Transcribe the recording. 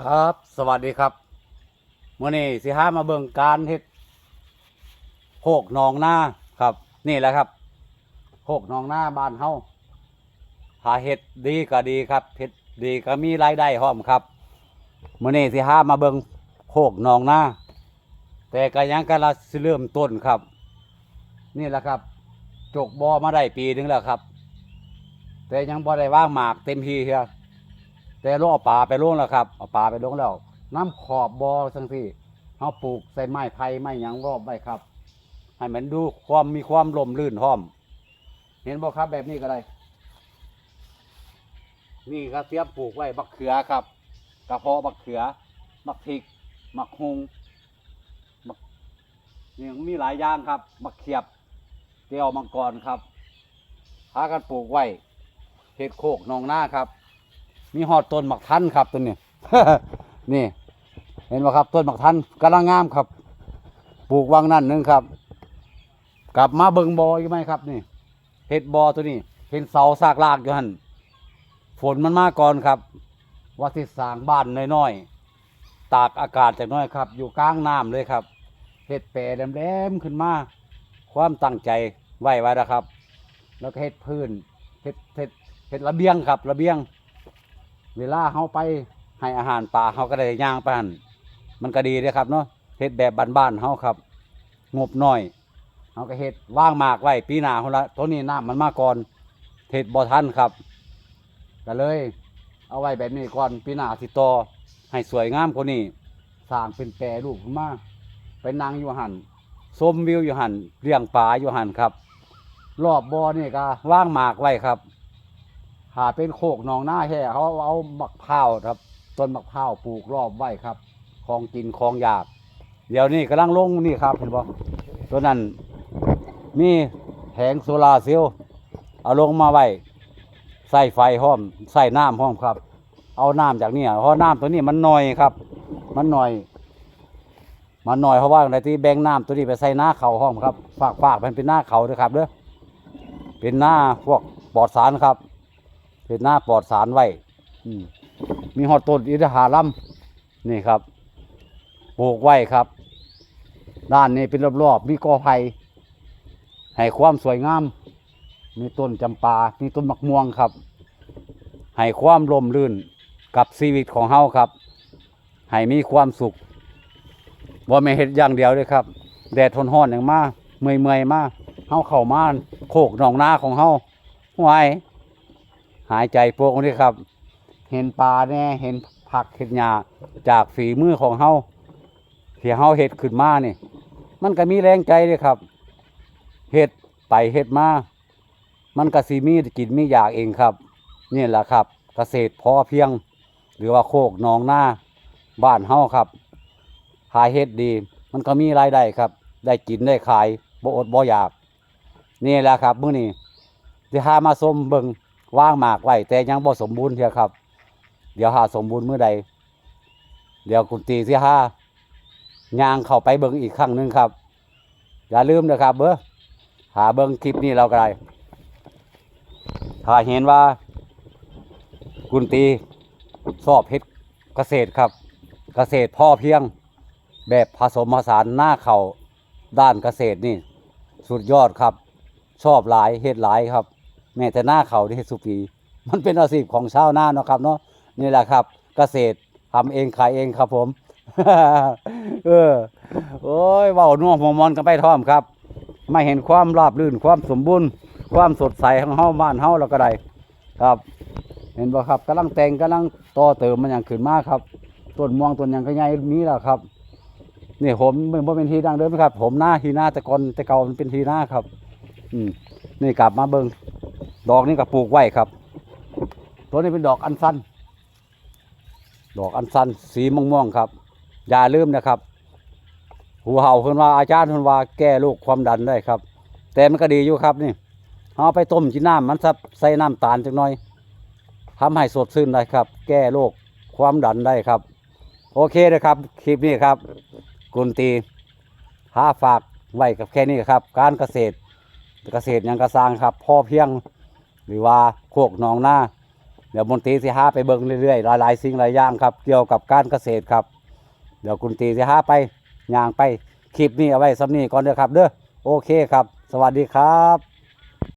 ครับ สวัสดีครับมื่อนี้สิห้ามาเบิ่งการเฮ็ดโคกหนองหน้าครับ นี่แหละครับโคกหนองหน้าบ้านเฮาหาเฮ็ดดีก็ดีครับเฮ็ดดีก็มีรายได้พร้อมครับมื่อนี้สิห้ามาเบิ่งโคกหนองหน้าแต่ก็ยังกำลังสิเริ่มต้นครับ นี่แหละครับ จกบอมาได้ปีหนึงแล้วครับ แต่ยังบ่ได้ว่างหมากเต็มที่เฮีย แต่ลงเอาปลาไปลงแล้วครับเอาปลาไปลงแล้วน้ำขอบบ่อทั้งที่เขาปลูกใส่ไม้ไผ่ไม้หยังรอบไว้ครับ ให้มันดูความมีความลมลื่นห้อม เห็นบ่ครับแบบนี้ก็ได้ นี่ครับเตรียมปลูกไว้บักเขือครับ กระเพาะบักเขือบักพริกบักฮงบักนี่มีหลายอย่างครับบักเขียบเตียวมังกรครับพากันปลูกไว้เห็ดโคกหนองหน้าครับ มีหอดต้นหมักทันครับต้นนี้นี่ เห็นไหมครับต้นหมักทันกำลังงามครับ ปลูกวังนั่นนึงครับ กลับมาเบิงบออยู่ไหมครับ นี่เห็ดบอตัวนี้ เห็นเสาซากลากอยู่หันฝนมันมาก่อนครับว่าที่สร้างบ้านน้อยๆตากอากาศจากน้อยครับ อยู่กลางน้ำเลยครับเห็ดแปรแหลมๆขึ้นมาความตั้งใจไว้ไว้นะครับ แล้วก็เห็ดพื้นเห็ดเห็ดเห็ดระเบียงครับ ระเบียง เวลาเขาไปให้อาหารปลาเขาก็ได้ย่างไปหันมันก็ดีเลยครับเนาะเฮ็ดแบบบ้านๆเขาครับ งบน้อยเขาก็เฮ็ดว่างหมากไว้ปีหน้าคนละตัวนี้น้ำมันมาก่อนเฮ็ดบ่ทันครับก็เลย เอาไว้แบบนี้ก่อนปีหน้าสิต่อให้สวยงามกว่านี้สร้างเป็นแปรรูปขึ้นมาไปนั่งอยู่หันชมวิวอยู่หันเลี้ยงปลาอยู่หันครับ รอบบ่อนี่ก็ว่างหมากไว้ครับ หาเป็นโคกหนองหน้าแค่เขาเอาบักพร้าวครับ ต้นบักพร้าวปลูกรอบไว้ครับของกินของอยาก เดี๋ยวนี้กำลังลงนี่ครับเห็นบ่ตัวนั้นมีแผงโซลาเซลล์เอาลงมาไว้ใส่ไฟห้อมใส่น้ำห้อมครับ เอาน้ำจากนี่เพราะน้ำตัวนี้มันหน่อยครับ มันหน่อย มันหน่อยเพราะว่าในที่แบ่งน้ำตัวนี้ไปใส่หน้าเขาห้อมครับ ฝากฝากมันเป็นหน้าเขาด้วยครับเด้อเป็นหน้าพวกปลอดสารครับ เป็นหน้าปลอดสารไว้อืมมีหอดต้นอินทผลัมนี่ครับปลูกไว้ครับ ด้านนี้เป็นรอบๆมีกอไผ่ให้ความสวยงาม มีต้นจำปา มีต้นมะม่วงครับ ให้ความร่มรื่นกับชีวิตของเฮาครับ ให้มีความสุขบ่แม่นเฮ็ดอย่างเดียวเลยครับ แดดทนร้อนอย่างมาเมื่อยๆมาเฮาเข้ามาโคกหนองนาของเฮาห่วย หายใจพวกนี้ครับ เห็นปลาแน่เห็นผักเห็ดหญ้าจากฝีมือของเฮาที่เฮาเห็ดขึ้นมาเนี่ยมันก็มีแรงใจเลยครับเห็ดไปเห็ดมามันก็สิมีกินมีอยากเองครับนี่แหละครับ เกษตรพอเพียง หรือว่าโคกหนองนาบ้านเฮาครับขาเห็ดดี มันก็มีรายได้ครับ ได้กินได้ขายบ่อดบ่อยาก นี่แหละครับมื้อนี้ที่หามาส้มเบิง ว่างหมากไว้แต่ยังบ่สมบูรณ์เทียครับ เดี๋ยวหาสมบูรณ์เมื่อใด เดี๋ยวคุณตีสิหายางเข้าไปเบิ่งอีกครั้งหนึ่งครับ อย่าลืมนะครับเบ้อหาเบิ่งคลิปนี้เราก็ได้ถ้าเห็นว่า คุณตีชอบเฮ็ดเกษตรครับ เกษตรพ่อเพียง แบบผสมผสานหน้าเข่าด้านเกษตรนี่ สุดยอดครับ ชอบหลายเฮ็ดหลายครับ แม้แต่หน้าเขาที่เฮสุปี มันเป็นอาชีพของชาวนาเนาะครับเนาะนี่แหละครับ เกษตรทำเองขายเองครับผม เออ โอ้ยเว้าน่วงหัวมอนกันไปท่อมครับ ไม่เห็นความราบรื่นความสมบูรณ์ ความสดใสของเฮาบ้านเฮาแล้วก็ได้ครับ เห็นบ่ครับกำลังแต่งกำลังต่อเติมมันอย่างขึ้นมากครับต้นม่วงต้นยังก็ใหญ่มีแล้วครับนี่ผมมันเป็นทีดังเดิมครับ ผมหน้าทีหน้าแต่ก่อนแต่เก่ามันเป็นทีหน้าครับ อืมนี่กลับมาเบิง ดอกนี้ก็ปลูกไว้ครับ ตัวนี้เป็นดอกอันสั้น ดอกอันสั้นสีม่วงๆครับ อย่าลืมนะครับ หูเห่าเพิ่นว่าอาจารย์เพิ่นว่าแก้โรคความดันได้ครับ แต่มันก็ดีอยู่ครับนี่เอาไปต้มกินน้ำมันสับใส่น้ำตาลจักหน่อยทำให้สดชื่นได้ครับ แก้โรคความดันได้ครับ โอเคนะครับ คลิปนี้ครับกุนตีหาฝากไว้กับแค่นี้ครับ การเกษตรเกษตรยังกระสางครับพ่อเพียง หรือว่าโคกหนองนาเดี๋ยวมนตรีสิห้าไปเบิ่งเรื่อยๆหลายๆสิ่งหลายอย่างครับ เกี่ยวกับการเกษตรครับ เดี๋ยวคุณตีสิห้าไปย่างไปคลิปนี้เอาไว้สำนีก่อนเด้อครับ เด้อโอเคครับ สวัสดีครับ